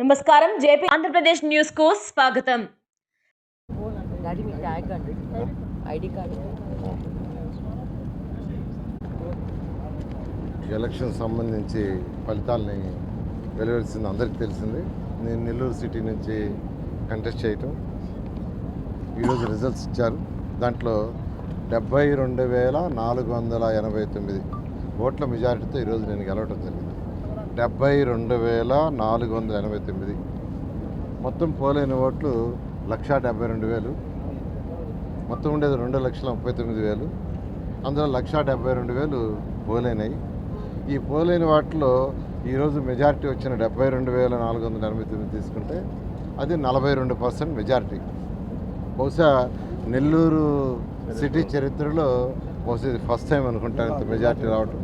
నమస్కారం జేపీ ఆంధ్రప్రదేశ్ న్యూస్కు స్వాగతం. ఎలక్షన్ సంబంధించి ఫలితాలని వెలువరిసింది అందరికీ తెలిసింది. నేను నెల్లూరు సిటీ నుంచి కంటెస్ట్ చేయటం. ఈరోజు రిజల్ట్స్ ఇచ్చారు. దాంట్లో డెబ్బై రెండు వేల నాలుగు వందల ఎనభై తొమ్మిది ఓట్ల మెజారిటీతో ఈరోజు నేను గెలవటం జరిగింది. డెబ్బై రెండు వేల నాలుగు వందల ఎనభై తొమ్మిది. మొత్తం పోలేని ఓట్లు లక్షా డెబ్బై రెండు వేలు. మొత్తం ఉండేది రెండు లక్షల ముప్పై తొమ్మిది వేలు. అందులో లక్షా డెబ్బై రెండు వేలు పోలైనవి ఈ పోలైన వాటిలో ఈరోజు మెజారిటీ వచ్చిన డెబ్బై రెండు వేల నాలుగు వందల ఎనభై తొమ్మిది తీసుకుంటే అది నలభై రెండు పర్సెంట్ మెజారిటీ. బహుశా నెల్లూరు సిటీ చరిత్రలో బహుశా ఇది ఫస్ట్ టైం అనుకుంటాను ఇంత మెజారిటీ రావటం.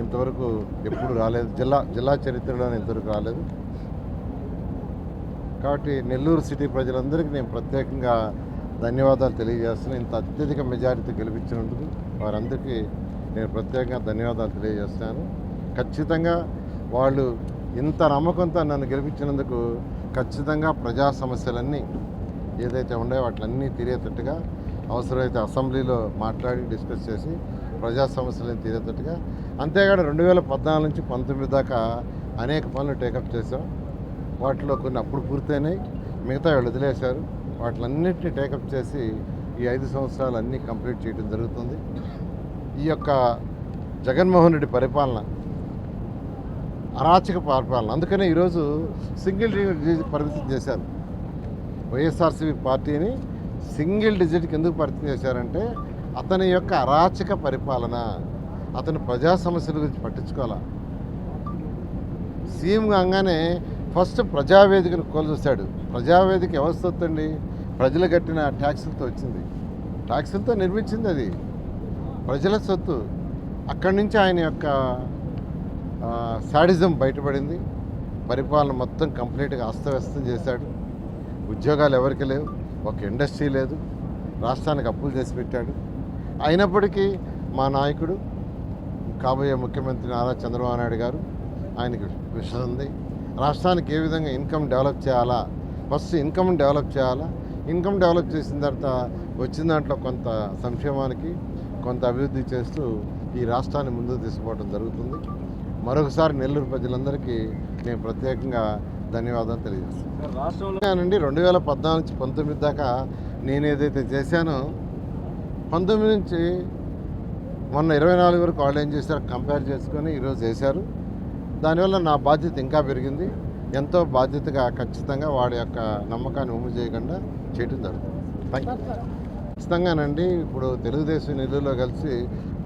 ఇంతవరకు ఎప్పుడు రాలేదు. జిల్లా జిల్లా చరిత్రలో ఇంతవరకు రాలేదు. కాబట్టి నెల్లూరు సిటీ ప్రజలందరికీ నేను ప్రత్యేకంగా ధన్యవాదాలు తెలియజేస్తున్నాను ఇంత అత్యధిక మెజారిటీ గెలిపించినందుకు వారందరికీ నేను ప్రత్యేకంగా ధన్యవాదాలు తెలియజేస్తున్నాను. ఖచ్చితంగా వాళ్ళు ఇంత నమ్మకంతో నన్ను గెలిపించినందుకు ఖచ్చితంగా ప్రజా సమస్యలన్నీ ఏదైతే ఉన్నాయో వాటిలన్నీ తీరేటట్టుగా అవసరమైతే అసెంబ్లీలో మాట్లాడి డిస్కస్ చేసి ప్రజా సమస్యలను తీరేటట్టుగా. అంతేకాదు రెండు వేల పద్నాలుగు నుంచి పంతొమ్మిది దాకా అనేక పనులు టేకప్ చేశాం. వాటిలో కొన్ని అప్పుడు పూర్తయినాయి. మిగతా వాళ్ళు వదిలేశారు. వాటిలన్నింటినీ టేకప్ చేసి ఈ ఐదు సంవత్సరాలు అన్నీ కంప్లీట్ చేయడం జరుగుతుంది. ఈ యొక్క జగన్మోహన్ రెడ్డి పరిపాలన అరాచక పరిపాలన. అందుకనే ఈరోజు సింగిల్ డిజిట్ పరిమితం చేశారు. వైఎస్ఆర్సీపీ పార్టీని సింగిల్ డిజిట్కి ఎందుకు పరిచయం చేశారంటే అతని యొక్క అరాచక పరిపాలన అతను ప్రజా సమస్యల గురించి పట్టించుకోవాలా? సీఎం కాగానే ఫస్ట్ ప్రజావేదికను కోల్చొస్తాడు. ప్రజావేదిక వ్యవస్థ సొత్తు అండి ప్రజలు కట్టిన ట్యాక్సులతో వచ్చింది. ట్యాక్సులతో నిర్మించింది అది. ప్రజల సొత్తు. అక్కడి నుంచి ఆయన యొక్క శాడిజం బయటపడింది. పరిపాలన మొత్తం కంప్లీట్గా అస్తవ్యస్తం చేశాడు. ఉద్యోగాలు ఎవరికి లేవు. ఒక ఇండస్ట్రీ లేదు. రాష్ట్రానికి అప్పులు చేసి పెట్టాడు. అయినప్పటికీ మా నాయకుడు కాబోయే ముఖ్యమంత్రి నారా చంద్రబాబు నాయుడు గారు ఆయనకి విషయం ఉంది. రాష్ట్రానికి ఏ విధంగా ఇన్కమ్ డెవలప్ చేయాలా ఫస్ట్ ఇన్కమ్ డెవలప్ చేయాలా ఇన్కమ్ డెవలప్ చేసిన తర్వాత వచ్చిన దాంట్లో కొంత సంక్షేమానికి కొంత అభివృద్ధి చేస్తూ ఈ రాష్ట్రాన్ని ముందుకు తీసుకోవడం జరుగుతుంది. మరొకసారి నెల్లూరు ప్రజలందరికీ నేను ప్రత్యేకంగా ధన్యవాదాలు తెలియజేస్తాను. రాష్ట్రంలో నుండి రెండు వేల పద్నాలుగు నుంచి పంతొమ్మిది దాకా నేను ఏదైతే చేశానో పంతొమ్మిది నుంచి మొన్న ఇరవై నాలుగు వరకు వాళ్ళు ఏం చేశారో కంపేర్ చేసుకొని ఈరోజు చేశారు. దానివల్ల నా బాధ్యత ఇంకా పెరిగింది. ఎంతో బాధ్యతగా ఖచ్చితంగా వాడి యొక్క నమ్మకాన్ని ఉమ్ము చేయకుండా చేయడం జరుగుతుంది. థ్యాంక్ యూ ఖచ్చితంగానండి ఇప్పుడు తెలుగుదేశం నెల్లూరులో కలిసి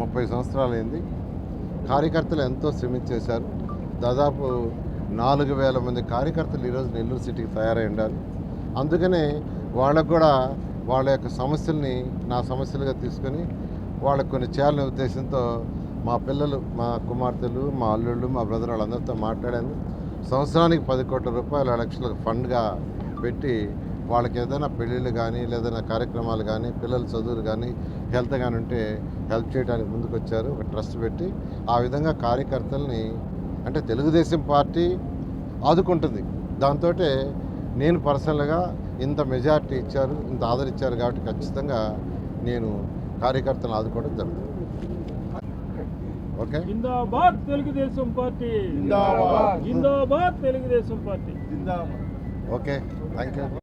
ముప్పై సంవత్సరాలు అయింది కార్యకర్తలు ఎంతో శ్రమించేశారు. దాదాపు నాలుగు వేల మంది కార్యకర్తలు ఈరోజు నెల్లూరు సిటీకి తయారై ఉండాలి అందుకనే వాళ్ళకు కూడా వాళ్ళ యొక్క సమస్యల్ని నా సమస్యలుగా తీసుకొని వాళ్ళకు కొన్ని చేయాలనే ఉద్దేశంతో మా పిల్లలు మా కుమార్తెలు మా అల్లుళ్ళు మా బ్రదర్ వాళ్ళందరితో మాట్లాడాను సంవత్సరానికి పది కోట్ల రూపాయల లక్షల ఫండ్గా పెట్టి వాళ్ళకి ఏదైనా పెళ్ళిళ్ళు కానీ లేదైనా కార్యక్రమాలు కానీ పిల్లల చదువులు కానీ హెల్త్ కానీ ఉంటే హెల్ప్ చేయడానికి ముందుకు వచ్చారు ఒక ట్రస్ట్ పెట్టి ఆ విధంగా కార్యకర్తల్ని అంటే తెలుగుదేశం పార్టీ ఆదుకుంటుంది. దాంతో నేను పర్సనల్గా ఇంత మెజారిటీ ఇచ్చారు ఇంత ఆదరించారు కాబట్టి ఖచ్చితంగా నేను కార్యకర్తలను ఆదుకోవడం జరుగుతుంది. ఓకే? జిందాబాద్ తెలుగుదేశం పార్టీ. జిందాబాద్. జిందాబాద్ Telugu Desam party. Okay thank you